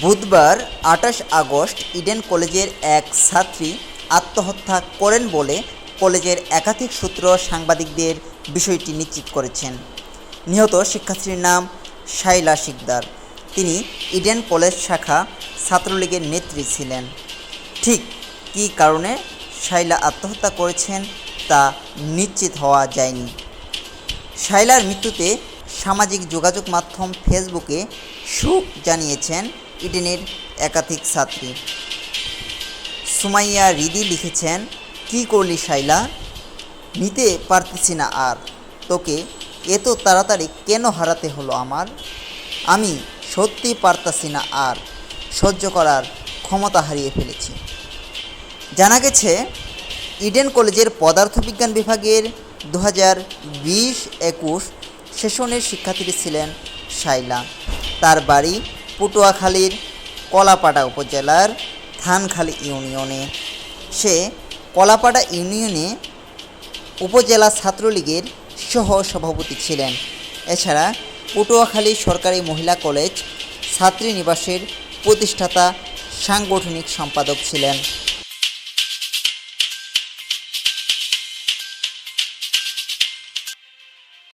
বুধবার আঠাশ August Eden কলেজের এক ছাত্রী আত্মহত্যা করেন বলে কলেজের একাধিক সূত্র সাংবাদিকদের বিষয়টি নিশ্চিত করেছেন। নিহত শিক্ষার্থীর নাম শাইলা শিকদার। তিনি ইডেন কলেজ শাখা ছাত্রলীগের নেত্রী ছিলেন। ঠিক কী কারণে শাইলা আত্মহত্যা করেছেন তা নিশ্চিত হওয়া যায়নি। শাইলার মৃত্যুতে সামাজিক যোগাযোগ মাধ্যম ফেসবুকে শোক জানিয়েছেন ইডেনের একাধিক ছাত্রী। সুমাইয়া রিদি লিখেছেন, কি করলি শাইলা নিতে পারতেছি না আর। তোকে এত তাড়াতাড়ি কেন হারাতে হলো আমার? আমি সত্যি পারতাছি না আর। সহ্য করার ক্ষমতা হারিয়ে ফেলেছি। জানা গেছে, ইডেন কলেজের পদার্থবিজ্ঞান বিভাগের দু হাজার বিশ একুশ সেশনের শিক্ষার্থী ছিলেন শাইলা তার বাড়ি পটুয়াখালীর কলাপাড়া উপজেলার থানখালী ইউনিয়নে। সে কলাপাড়া ইউনিয়নে উপজেলা ছাত্রলীগের সহ সভাপতি ছিলেন। এছাড়া পটুয়াখালী সরকারি মহিলা কলেজ ছাত্রী নিবাসের প্রতিষ্ঠাতা, সাংগঠনিক সম্পাদক ছিলেন।